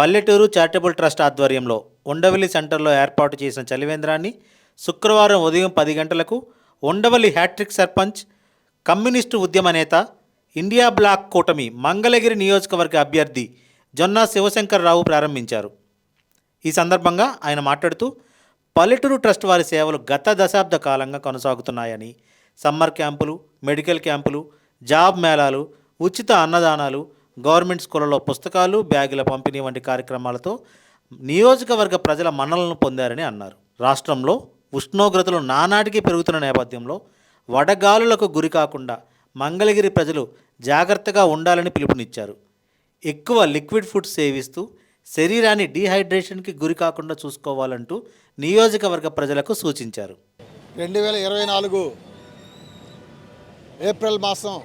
పల్లెటూరు charitable trust ఆధ్వర్యంలో ఉండవల్లి సెంటర్లో ఏర్పాటు చేసిన చలివేంద్రాన్ని శుక్రవారం ఉదయం పది గంటలకు ఉండవల్లి హ్యాట్రిక్ సర్పంచ్ కమ్యూనిస్టు ఉద్యమ నేత ఇండియా బ్లాక్ కూటమి మంగళగిరి నియోజకవర్గ అభ్యర్థి జొన్నా శివశంకర్రావు ప్రారంభించారు. ఈ సందర్భంగా ఆయన మాట్లాడుతూ పల్లెటూరు ట్రస్ట్ వారి సేవలు గత దశాబ్ద కాలంగా కొనసాగుతున్నాయని సమ్మర్ క్యాంపులు మెడికల్ క్యాంపులు జాబ్ మేళాలు ఉచిత అన్నదానాలు గవర్నమెంట్ స్కూళ్ళలో పుస్తకాలు బ్యాగుల పంపిణీ వంటి కార్యక్రమాలతో నియోజకవర్గ ప్రజల మన్నలను పొందారని అన్నారు. రాష్ట్రంలో ఉష్ణోగ్రతలు నానాటికి పెరుగుతున్న నేపథ్యంలో వడగాలులకు గురి కాకుండా మంగళగిరి ప్రజలు జాగ్రత్తగా ఉండాలని పిలుపునిచ్చారు. ఎక్కువ లిక్విడ్ ఫుడ్ సేవిస్తూ శరీరాన్ని డీహైడ్రేషన్కి గురి కాకుండా చూసుకోవాలంటూ నియోజకవర్గ ప్రజలకు సూచించారు. రెండు వేల ఇరవై నాలుగు ఏప్రిల్ మాసం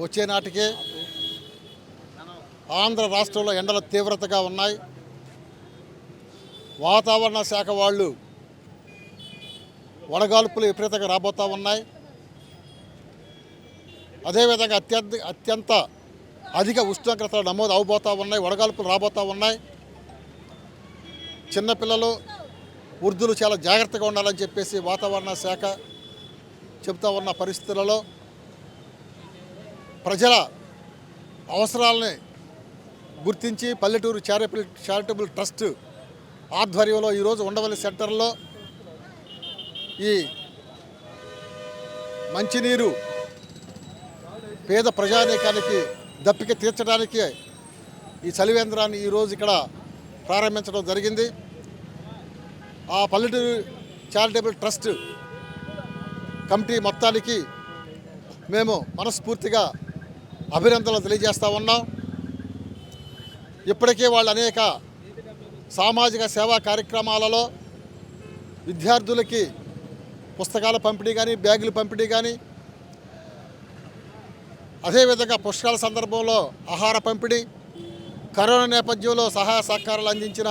వచ్చే నాటికే ఆంధ్ర రాష్ట్రంలో ఎండలు తీవ్రతగా ఉన్నాయి. వాతావరణ శాఖ వాళ్ళు వడగాల్పులు విపరీతంగా రాబోతూ ఉన్నాయి. అదేవిధంగా అత్యంత అత్యంత అధిక ఉష్ణోగ్రతలు నమోదు అవబోతూ ఉన్నాయి వడగాల్పులు రాబోతూ ఉన్నాయి. చిన్నపిల్లలు వృద్ధులు చాలా జాగ్రత్తగా ఉండాలని చెప్పేసి వాతావరణ శాఖ చెబుతూ ఉన్న పరిస్థితులలో ప్రజల అవసరాలని గుర్తించి పల్లెటూరు చారిటబుల్ చారిటబుల్ ట్రస్ట్ ఆధ్వర్యంలో ఈరోజు ఉండవల్లి సెంటర్లో ఈ మంచినీరు పేద ప్రజానీకానికి దప్పిక తీర్చడానికి ఈ చలివేంద్రాన్ని ఈరోజు ఇక్కడ ప్రారంభించడం జరిగింది. ఆ పల్లెటూరు చారిటబుల్ ట్రస్ట్ కమిటీ మొత్తానికి మేము మనస్ఫూర్తిగా అభినందనలు తెలియజేస్తూ ఉన్నాం. ఇప్పటికే వాళ్ళు అనేక సామాజిక సేవా కార్యక్రమాలలో విద్యార్థులకి పుస్తకాల పంపిణీ కానీ బ్యాగుల పంపిణీ కానీ అదేవిధంగా పుష్కాల సందర్భంలో ఆహార పంపిణీ కరోనా నేపథ్యంలో సహాయ సహకారాలు అందించిన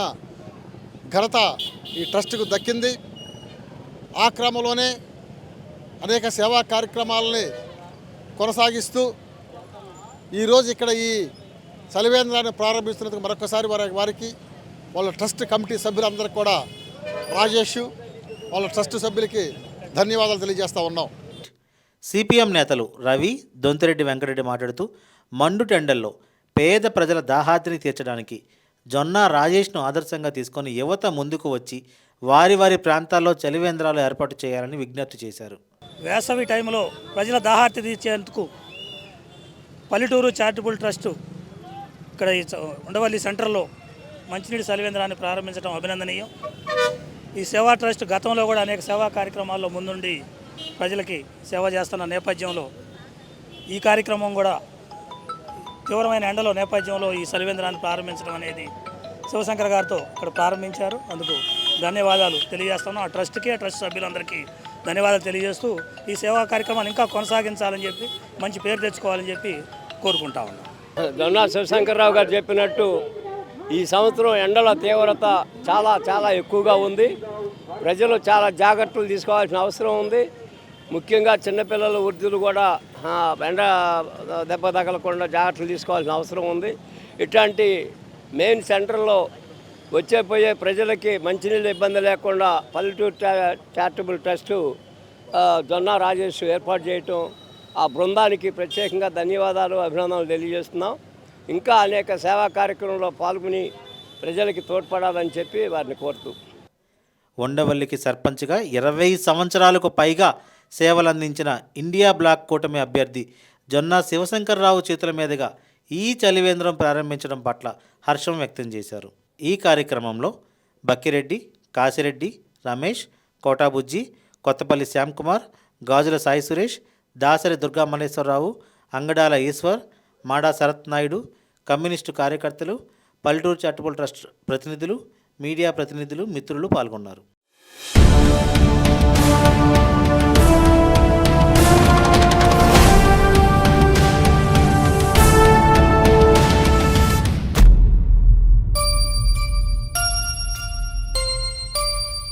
ఘనత ఈ ట్రస్టుకు దక్కింది. ఆ క్రమంలోనే అనేక సేవా కార్యక్రమాలని కొనసాగిస్తూ ఈరోజు ఇక్కడ ఈ చలివేంద్రాన్ని ప్రారంభిస్తున్నందుకు మరొకసారి వారి వారికి వాళ్ళ ట్రస్ట్ కమిటీ సభ్యులందరికీ కూడా రాజేష్ వాళ్ళ ట్రస్ట్ సభ్యులకి ధన్యవాదాలు తెలియజేస్తూ ఉన్నాం. సిపిఎం నేతలు రవి దొంతిరెడ్డి వెంకరెడ్డి మాట్లాడుతూ మండు టెండల్లో పేద ప్రజల దాహార్తిని తీర్చడానికి జొన్న రాజేష్ను ఆదర్శంగా తీసుకొని యువత ముందుకు వచ్చి వారి వారి ప్రాంతాల్లో చలివేంద్రాలు ఏర్పాటు చేయాలని విజ్ఞప్తి చేశారు. వేసవి టైంలో ప్రజల దాహార్తి తీర్చేందుకు పల్లెటూరు చారిటబుల్ ట్రస్ట్ ఇక్కడ ఈ ఉండవల్లి సెంటర్లో మంచినీటి సలివేంద్రాన్ని ప్రారంభించడం అభినందనీయం. ఈ సేవా ట్రస్ట్ గతంలో కూడా అనేక సేవా కార్యక్రమాల్లో ముందుండి ప్రజలకి సేవ చేస్తున్న నేపథ్యంలో ఈ కార్యక్రమం కూడా తీవ్రమైన ఎండలో నేపథ్యంలో ఈ సలివేంద్రాన్ని ప్రారంభించడం అనేది శివశంకర్ గారితో ఇక్కడ ప్రారంభించారు. అందుకు ధన్యవాదాలు తెలియజేస్తున్నాం. ఆ ట్రస్ట్కి ఆ ట్రస్ట్ సభ్యులందరికీ ధన్యవాదాలు తెలియజేస్తూ ఈ సేవా కార్యక్రమాన్ని ఇంకా కొనసాగించాలని చెప్పి మంచి పేరు తెచ్చుకోవాలని చెప్పి కోరుకుంటా ఉన్నాం. దొన్నా శివశంకర్రావు గారు చెప్పినట్టు ఈ సంవత్సరం ఎండల తీవ్రత చాలా చాలా ఎక్కువగా ఉంది. ప్రజలు చాలా జాగ్రత్తలు తీసుకోవాల్సిన అవసరం ఉంది. ముఖ్యంగా చిన్నపిల్లలు వృద్ధులు కూడా ఎండ దెబ్బ తగలకుండా జాగ్రత్తలు తీసుకోవాల్సిన అవసరం ఉంది. ఇట్లాంటి మెయిన్ సెంటర్లో వచ్చే పోయే ప్రజలకి మంచినీళ్ళ ఇబ్బంది లేకుండా పల్లెటూరు చారిటబుల్ ట్రస్టు జొన్న రాజేష్ ఏర్పాటు చేయటం ఆ బృందానికి ప్రత్యేకంగా ధన్యవాదాలు అభినందనలు తెలియజేస్తున్నాం. ఇంకా అనేక సేవా కార్యక్రమంలో పాల్గొని ప్రజలకి తోడ్పడాలని చెప్పి వారిని కోరుతూ. ఉండవల్లికి సర్పంచ్గా ఇరవై సంవత్సరాలకు పైగా సేవలందించిన ఇండియా బ్లాక్ కూటమి అభ్యర్థి జొన్న శివశంకర్రావు చేతుల మీదుగా ఈ చలివేంద్రం ప్రారంభించడం పట్ల హర్షం వ్యక్తం చేశారు. ఈ కార్యక్రమంలో బక్కిరెడ్డి కాసిరెడ్డి రమేష్ కోటాబుజ్జి కొత్తపల్లి శ్యామ్కుమార్ గాజుల సాయి సురేష్ దాసరి దుర్గా మల్లేశ్వరరావు అంగడాల ఈశ్వర్ మాడా శరత్ నాయుడు కమ్యూనిస్టు కార్యకర్తలు పల్లెటూరు చారిటబుల్ ట్రస్ట్ ప్రతినిధులు మీడియా ప్రతినిధులు మిత్రులు పాల్గొన్నారు.